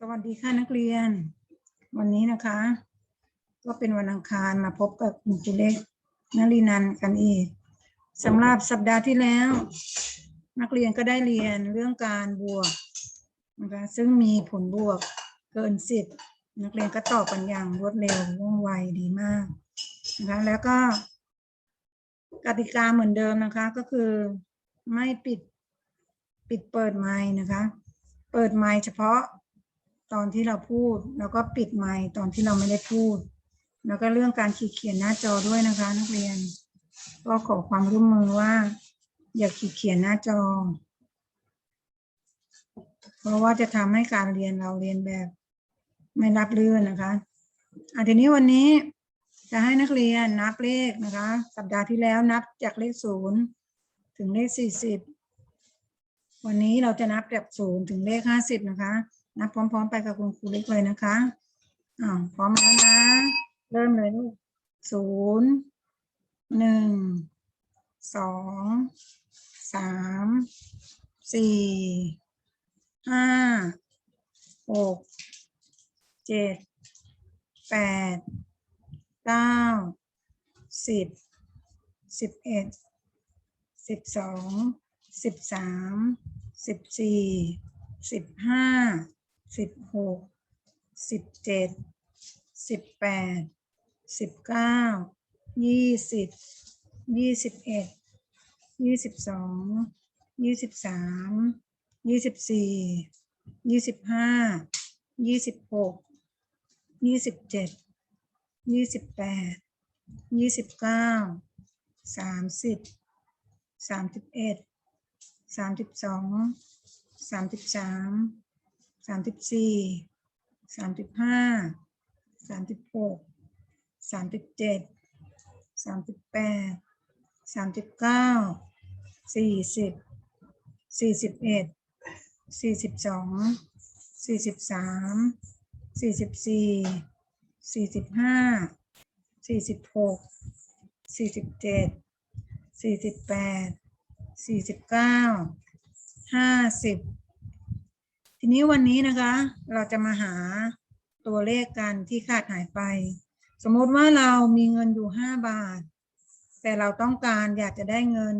สวัสดีค่ะนักเรียน วันนี้นะคะ ก็เป็นวันอังคารมาพบกับคุณครูเล็กนลีนันกันอีกสำหรับสัปดาห์ที่แล้ว นักเรียนก็ได้เรียนเรื่องการบวกนะคะซึ่งมีผลบวกเกินสิบนักเรียนก็ตอบกันอย่างรวดเร็วว่องไวดีมากนะคะแล้วก็ กติกาเหมือนเดิมนะคะก็คือไม่ปิดปิดเปิดไมค์นะคะ เปิดไมค์เฉพาะ ตอนที่เราพูด แล้วก็ปิดไมค์ตอนที่เราไม่ได้พูด แล้วก็เรื่องการขีดเขียนหน้าจอด้วยนะคะ นักเรียน ก็ขอความร่วมมือว่า อย่าขีดเขียนหน้าจอ เพราะว่าจะทำให้การเรียนเราเรียนแบบไม่รับเรื่อนนะคะอะทีนี้วันนี้จะให้นักเรียนนับเลขนะคะ สัปดาห์ที่แล้วนับจากเลขศูนย์ถึงเลขสี่สิบวันนี้เราจะนับจากศูนย์ถึงเลขห้าสิบนะคะ นับพร้อม ๆ ไปกับคุณครูเล็กเลยนะคะอ่าพร้อมแล้วนะ เริ่มเลยลูกศูนย์หนึ่งสองสามสี่ห้าหกเจ็ดแปดเก้าสิบสิบเอ็ดสิบสองสิบสามสิบสี่สิบห้า สิบหกสิบเจ็ดสิบแปดสิบเก้ายี่สิบยี่สิบเอ็ดยี่สิบสองยี่สิบสามยี่สิบสี่ยี่สิบห้ายี่สิบหกยี่สิบเจ็ดยี่สิบแปดยี่สิบเก้าสามสิบสามสิบเอ็ดสามสิบสองสามสิบสาม สามสิบสี่สามสิบห้าสามสิบหกสามสิบเจ็ดสามสิบแปดสามสิบเก้าสี่สิบสี่สิบเอ็ดสี่สิบสองสี่สิบสามสี่สิบสี่สี่สิบห้าสี่สิบหกสี่สิบเจ็ดสี่สิบแปดสี่สิบเก้าห้าสิบ ทีนี้วันนี้นะคะ เราจะมาหาตัวเลขกันที่ขาดหายไป สมมติว่าเรามีเงินอยู่ห้าบาท แต่เราต้องการอยากจะได้เงิน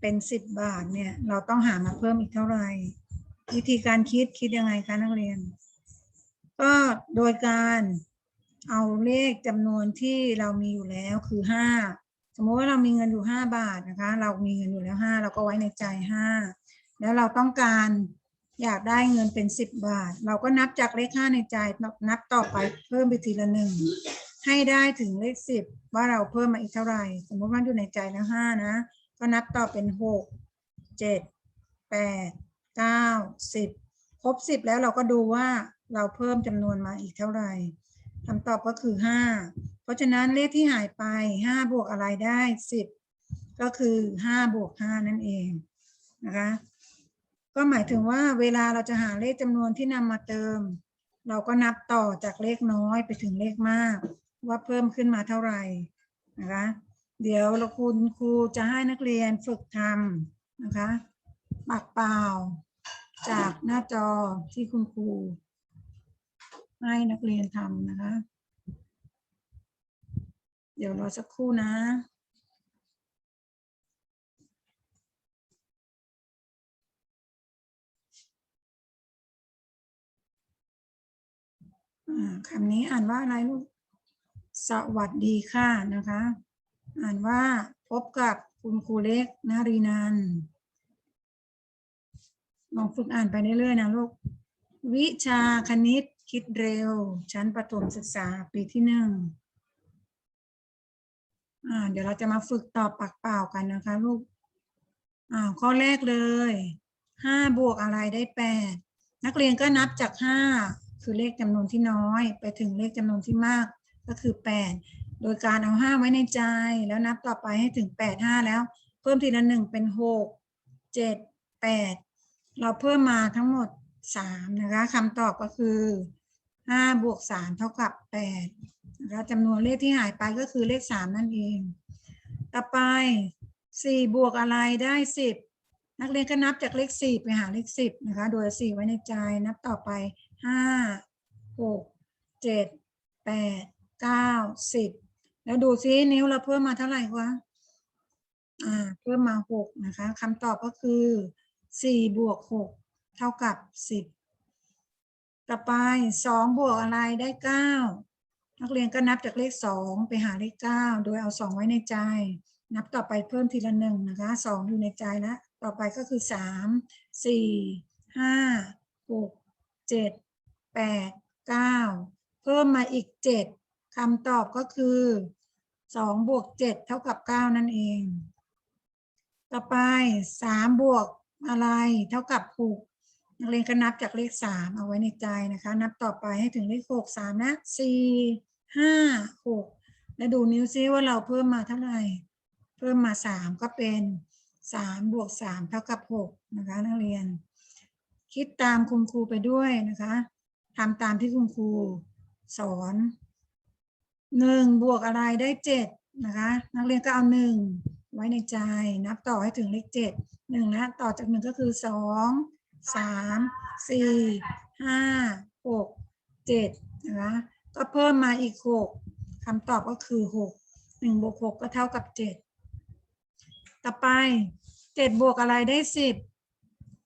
เป็นสิบบาทเนี่ย เราต้องหามาเพิ่มอีกเท่าไหร่ วิธีการคิดคิดยังไงคะนักเรียน ก็โดยการเอาเลขจำนวนที่เรามีอยู่แล้วคือห้าสมมติว่าเรามีเงินอยู่ห้าบาทนะคะ เรามีเงินอยู่แล้วห้าเราก็ไว้ในใจห้าแล้วเราต้องการ อยากได้เงินเป็นสิบบาท เราก็นับจากเลขห้าในใจนับต่อไปเพิ่มไปทีละหนึ่งให้ได้ถึงเลขสิบว่าเราเพิ่มมาอีกเท่าไหร่ สมมติว่าอยู่ในใจแล้วห้านะ ก็นับต่อเป็นหกเจ็ดแปดเก้าสิบครบสิบแล้วเราก็ดูว่าเราเพิ่มจำนวนมาอีกเท่าไหร่คำตอบก็คือห้าเพราะฉะนั้นเลขที่หายไปห้าบวกอะไรได้สิบก็คือห้าบวกห้านั่นเองนะคะ ก็หมายถึงว่าเวลาเราจะหาเลขจำนวนที่นำมาเติม เราก็นับต่อจากเลขน้อยไปถึงเลขมาก ว่าเพิ่มขึ้นมาเท่าไหร่นะคะเดี๋ยวเราคุณครูจะให้นักเรียนฝึกทำนะคะปากเปล่า จากหน้าจอที่คุณครูให้นักเรียนทำนะคะ เดี๋ยวรอสักครู่นะ คำนี้อ่านว่าอะไรลูก สวัสดีค่ะนะคะ อ่านว่าพบกับคุณครูเล็กนารีนันลองฝึกอ่านไปเรื่อยๆนะลูก วิชาคณิตคิดเร็ว ชั้นประถมศึกษาปีที่หนึ่งเดี๋ยวเราจะมาฝึกตอบปากเปล่ากันนะคะลูกอ่าข้อแรกเลยห้าบวกอะไรได้แปดนักเรียนก็นับจากห้า คือเลขจำนวนที่น้อย ไปถึงเลขจำนวนที่มากก็คือแปดโดยการเอาห้าไว้ในใจ แล้วนับต่อไปให้ถึงแปดห้าแล้ว เพิ่มทีละหนึ่งเป็นหกเจ็ดแปดเราเพิ่มมาทั้งหมดสามนะคะคำตอบก็คือห้าบวกสามเท่ากับแปดนะคะจำนวนเลขที่หายไปก็คือเลขสามนั่นเอง ต่อไปสี่บวกอะไรได้สิบนักเรียนก็นับจากเลขสี่ไปหาเลขสิบนะคะ โดยสี่ไว้ในใจ นับต่อไป ห้าหกเจ็ดแปดเก้าสิบแล้วดูซินิ้วเราเพิ่มมาเท่าไหร่วะอ่าเพิ่มมาหกนะคะคำตอบก็คือสี่บวกหกเท่ากับสิบต่อไปสองบวกอะไรได้เก้านักเรียนก็นับจากเลขสองไปหาเลขเก้าโดยเอาสองไว้ในใจ นับต่อไปเพิ่มทีละหนึ่งนะคะสองอยู่ในใจแล้วต่อไปก็คือสามสี่ห้าหกเจ็ด แปดเก้าเพิ่มมาอีกเจ็ดคำตอบก็คือสองบวกเจ็ดเท่ากับเก้านั่นเอง ต่อไปสามบวกอะไรเท่ากับหกนักเรียนก็นับจากเลขสามเอาไว้ในใจนะคะ นับต่อไปให้ถึงเลขหกสามนะสี่ห้าหกแล้วดูนิ้วซิว่าเราเพิ่มมาเท่าไหร่ เพิ่มมาสามก็เป็นสามบวกสามเท่ากับหกนะคะ นักเรียน คิดตามคุณครูไปด้วยนะคะ ทำตามที่คุณครูสอนหนึ่งบวกอะไรได้เจ็ดนะคะ นักเรียนก็เอาหนึ่งไว้ในใจ นับต่อให้ถึงเลขเจ็ดหนึ่งนะต่อจากหนึ่งก็คือสองสามสี่ห้าหกเจ็ดนะคะก็เพิ่มมาอีกหกคำตอบก็คือหกหนึ่งบวกหกก็เท่ากับเจ็ดต่อไปเจ็ดบวกอะไรได้สิบ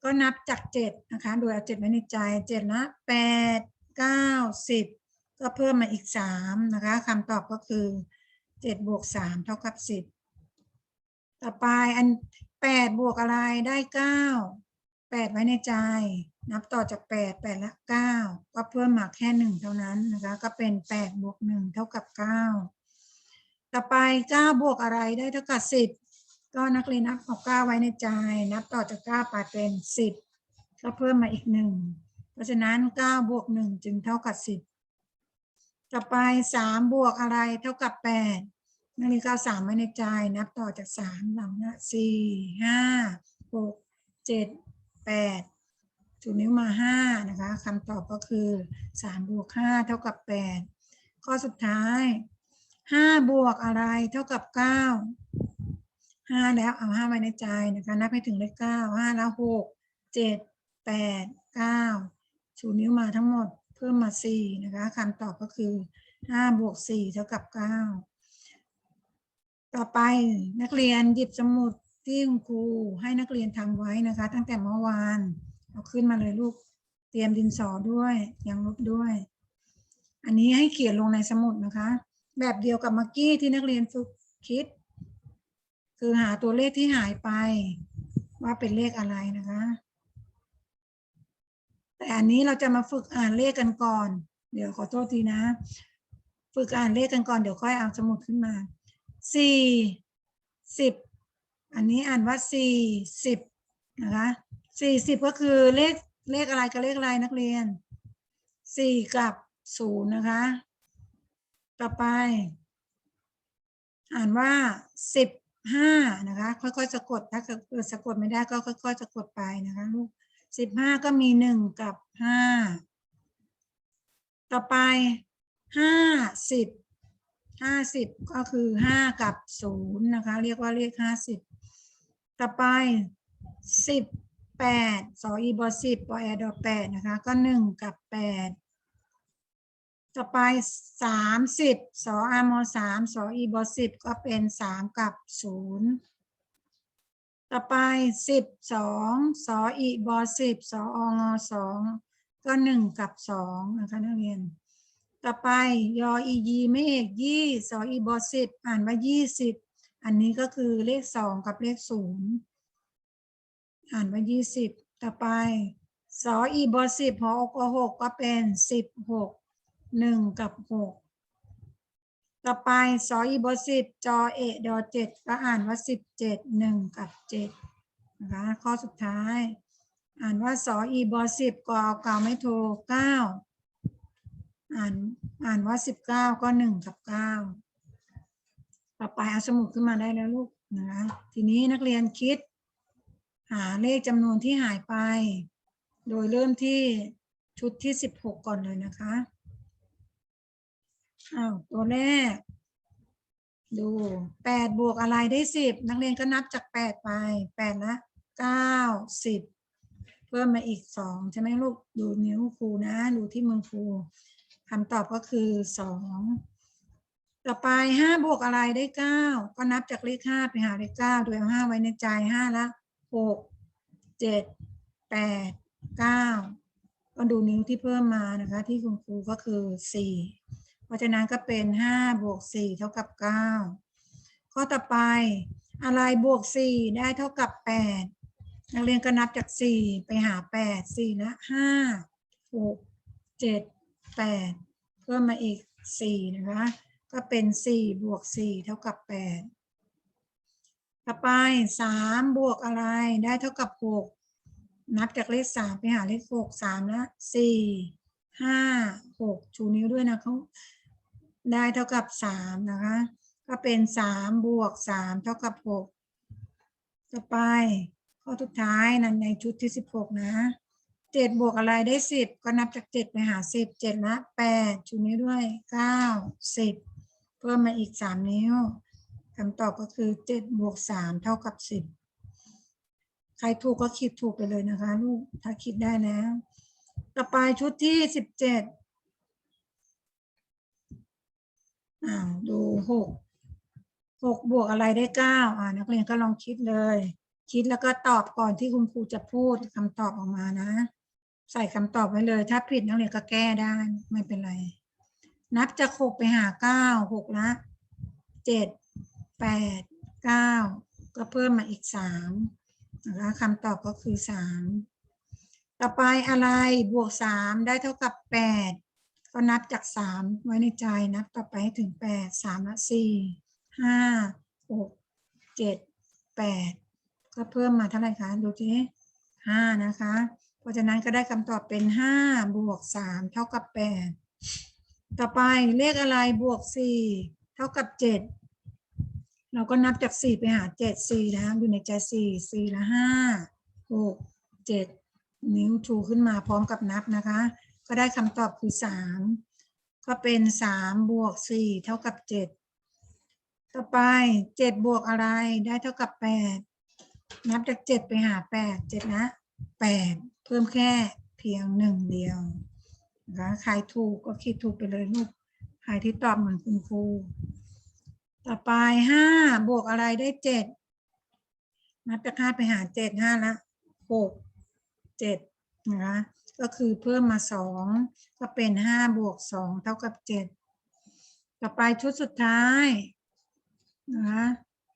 ก็นับจากเจ็ดนะคะ โดยเอาเจ็ดไว้ในใจเจ็ดละแปดเก้าสิบก็เพิ่มมาอีกสามนะคะคำตอบก็คือเจ็ดบวกสามเท่ากับสิบต่อไปอันแปดบวกอะไรได้เก้าแปดไว้ในใจ นับต่อจากแปดแปดละเก้าก็เพิ่มมาแค่หนึ่งเท่านั้นนะคะ ก็เป็นแปดบวกหนึ่งเท่ากับเก้าต่อไปเก้าบวกอะไรได้เท่ากับสิบ ก็นักเรียนนับเอาเก้าไว้ในใจ นับต่อจากเก้าไปเป็นสิบก็เพิ่มมาอีกหนึ่งเพราะฉะนั้นเก้าบวกหนึ่งจึงเท่ากับสิบต่อไปสามบวกอะไรเท่ากับแปดนักเรียนก็เอาสามไว้ในใจ นับต่อจากสามหลังนะสี่ห้าหกเจ็ดแปดถูนิ้วมาห้านะคะคำตอบก็คือสามบวกห้าเท่ากับแปดข้อสุดท้ายห้าบวกอะไรเท่ากับเก้า ห้าแล้วเอาห้าไว้ในใจนะคะ นับให้ถึงเลขเก้าห้าแล้วหกเจ็ดแปดเก้าชูนิ้วมาทั้งหมดเพิ่มมาสี่นะคะคำตอบก็คือห้าบวกสี่เท่ากับเก้าต่อไปนักเรียนหยิบสมุดที่คุณครูให้นักเรียนทำไว้นะคะ ตั้งแต่เมื่อวานเอาขึ้นมาเลยลูกเตรียมดินสอด้วยยางลบด้วย อันนี้ให้เขียนลงในสมุดนะคะ แบบเดียวกับเมื่อกี้ที่นักเรียนฝึกคิด คือหาตัวเลขที่หายไป ว่าเป็นเลขอะไรนะคะ แต่อันนี้เราจะมาฝึกอ่านเลขกันก่อน เดี๋ยวขอโทษทีนะ ฝึกอ่านเลขกันก่อนเดี๋ยวค่อยเอาสมุดขึ้นมาสี่สิบอันนี้อ่านว่าสี่สิบนะคะสี่สิบก็คือเลขเลขอะไรกับเลขอะไรนักเรียนสี่กับศูนย์นะคะ ต่อไป อ่านว่าสิบ ห้านะคะค่อยๆสะกดถ้าเกิดสะกดไม่ได้ก็ค่อยๆสะกดไปนะคะลูกสิบห้าก็มีหนึ่งกับห้าต่อไปห้าสิบห้าสิบก็คือห้ากับศูนย์นะคะ เรียกว่าเลขห้าสิบต่อไปสิบแปดสออีบอสิบปอแอดอแปดนะคะ ก็หนึ่งกับแปด ต่อไปสามสิบสออามอสามสออีบอสิบก็เป็นสามกับศูนย์ต่อไปสิบสองสออีบอสิบสอองอสองก็หนึ่งกับสองนะคะนักเรียน ต่อไปยออียีไม่เอกยี่สออีบอสิบอ่านว่ายี่สิบอันนี้ก็คือเลขสองกับเลขศูนย์อ่านว่ายี่สิบต่อไปสออีบอสิบหอกหกก็เป็นสิบหก หนึ่งกับหกต่อไปสออีบอสิบจอเอดอเจ็ดก็อ่านว่าสิบเจ็ดหนึ่งกับเจ็ดนะคะข้อสุดท้าย อ่านว่าสออีบอสิบกอเก่าไม่โทรเก้าอ่านอ่านว่าสิบเก้าก็หนึ่งกับเก้าต่อไปเอาสมุดขึ้นมาได้แล้วลูกนะคะทีนี้นักเรียนคิด หาเลขจำนวนที่หายไป โดยเริ่มที่ชุดที่สิบหกก่อนเลยนะคะ อ้าวตัวแรก ดูแปดบวกอะไรได้สิบนักเรียนก็นับจากแปดไปแปดละเก้าสิบเพิ่มมาอีกสองใช่ไหมลูกดูนิ้วครูนะ ดูที่มือครูคำตอบก็คือสองต่อไปห้าบวกอะไรได้เก้าก็นับจากเลขห้าไปหาเลขเก้าโดยเอาห้าไว้ในใจห้าละหกเจ็ดแปดเก้าก็ดูนิ้วที่เพิ่มมานะคะ ที่คุณครูก็คือสี่ เพราะฉะนั้นก็เป็นห้าบวกสี่เท่ากับเก้าข้อต่อไปอะไรบวกสี่ได้เท่ากับแปดนักเรียนก็นับจากสี่ไปหาแปดสี่ละห้าหกเจ็ดแปดเพิ่มมาอีกสี่นะคะ ก็เป็นสี่บวกสี่เท่ากับแปดต่อไปสามบวกอะไรได้เท่ากับหกนับจากเลขสามไปหาเลขหกสามละสี่ห้าหกชูนิ้วด้วยนะเขา ได้เท่ากับสามนะคะ ก็เป็นสามบวกสามเท่ากับหกต่อไปข้อสุดท้ายนั้นในชุดที่สิบหกนะเจ็ดบวกอะไรได้สิบก็นับจากเจ็ดไปหาสิบเจ็ดละแปดชูนิ้ด้วยเก้าสิบเพิ่มมาอีกสามนิ้วคำตอบก็คือเจ็ดบวกสามเท่ากับสิบใครถูกก็คิดถูกไปเลยนะคะ ลูกถ้าคิดได้แล้ว ต่อไปชุดที่สิบเจ็ด อ้าวดูหกหกบวกอะไรได้เก้าอ่านักเรียนก็ลองคิดเลย คิดแล้วก็ตอบก่อนที่คุณครูจะพูดคำตอบออกมานะ ใส่คำตอบไว้เลย ถ้าผิดนักเรียนก็แก้ได้ไม่เป็นไร นับจากหกไปหาเก้าหกละเจ็ดแปดเก้าก็เพิ่มมาอีกสามนะคะคำตอบก็คือสามต่อไปอะไรบวกสามได้เท่ากับแปด ก็นับจากสามไว้ในใจนับต่อไปให้ถึงแปดสามละสี่ห้าหกเจ็ดแปดก็เพิ่มมาเท่าไหร่คะดูทีห้านะคะ เพราะฉะนั้นก็ได้คำตอบเป็นห้าบวกสามเท่ากับแปดต่อไปเลขอะไรบวกสี่เท่ากับเจ็ดเราก็นับจากสี่ไปหาเจ็ดสี่นะอยู่ในใจสี่สี่ละห้าหกเจ็ดนิ้วชูขึ้นมาพร้อมกับนับนะคะ ก็ได้คำตอบคือสามก็เป็นสามบวกสี่เท่ากับเจ็ดต่อไปเจ็ดบวกอะไรได้เท่ากับแปดนับจากเจ็ดไปหาแปดเจ็ดนะแปดเพิ่มแค่เพียงหนึ่งเดียวนะใครถูกก็คิดถูกไปเลยลูกใครที่ตอบเหมือนคุณครูต่อไปห้าบวกอะไรได้เจ็ดนับจากห้าไปหาเจ็ดห้าละหกเจ็ดนะคะ ก็คือเพิ่มมาสองก็เป็นห้าบวกสองเท่ากับเจ็ดต่อไปชุดสุดท้ายนะคะ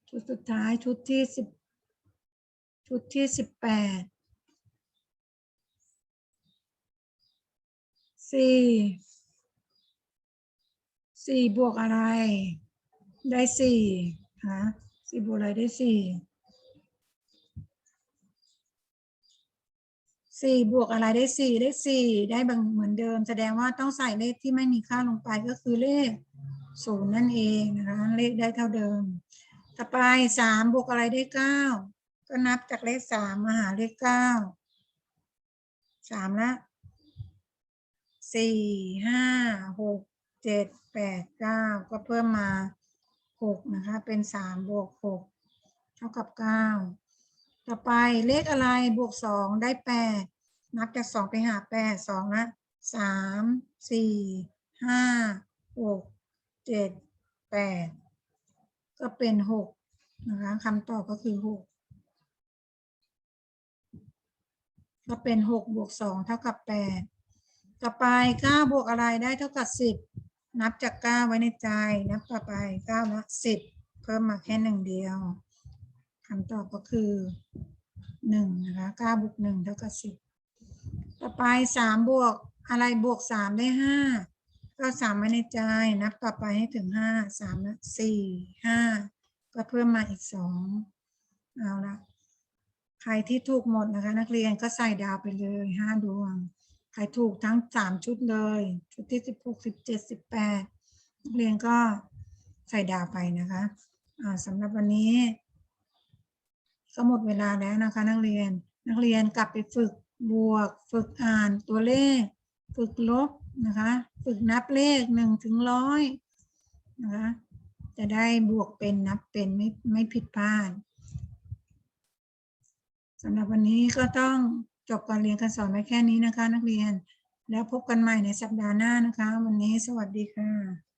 ชุดสุดท้ายชุดที่สิบชุดที่สิบแปดสี่สี่บวกอะไร ได้สี่ฮะสี่บวกอะไรได้สี่ สี่บวกอะไรได้สี่ได้สี่ได้บางเหมือนเดิม แสดงว่าต้องใส่เลขที่ไม่มีค่าลงไปก็คือเลขศูนย์นั่นเองนะคะเลขได้เท่าเดิม ต่อไปสามบวกอะไรได้เก้าก็นับจากเลขสามมาหาเลขเก้าสามละสี่ห้าหกเจ็ดแปดเก้าก็เพิ่มมาหกนะคะ เป็นสามบวกหกเท่ากับเก้า ต่อไปเลขอะไรบวกสองได้แปดนับจากสองไปหาแปดสองละสามสี่ห้าหกเจ็ดแปดก็เป็นหกนะคะคำตอบก็คือหกก็เป็นหกบวกสองเท่ากับแปดต่อไปเก้าบวกอะไรได้เท่ากับสิบนับจากเก้าไว้ในใจนับต่อไปเก้าละสิบเพิ่มมาแค่หนึ่งเดียว คำตอบก็คือหนึ่งนะคะเก้าบวกหนึ่งเท่ากับสิบต่อไปสามบวกอะไรบวกสามได้ห้าก็สามไว้ในใจนับต่อไปให้ถึงห้าสามละสี่ห้าก็เพิ่มมาอีกสองเอาละใครที่ถูกหมดนะคะ นักเรียนก็ใส่ดาวไปเลยห้าดวง ใครถูกทั้งสามชุดเลย ชุดที่สิบหกสิบเจ็ดสิบแปดนักเรียนก็ใส่ดาวไปนะคะอ่าสำหรับวันนี้ ก็หมดเวลาแล้วนะคะนักเรียน นักเรียนกลับไปฝึกบวก ฝึกอ่านตัวเลข ฝึกลบนะคะ ฝึกนับเลขหนึ่งถึงร้อยนะคะจะได้บวกเป็นนับเป็นไม่ไม่ผิดพลาดสำหรับวันนี้ก็ต้องจบการเรียนการสอนไว้แค่นี้นะคะ นักเรียน แล้วพบกันใหม่ในสัปดาห์หน้านะคะ วันนี้สวัสดีค่ะ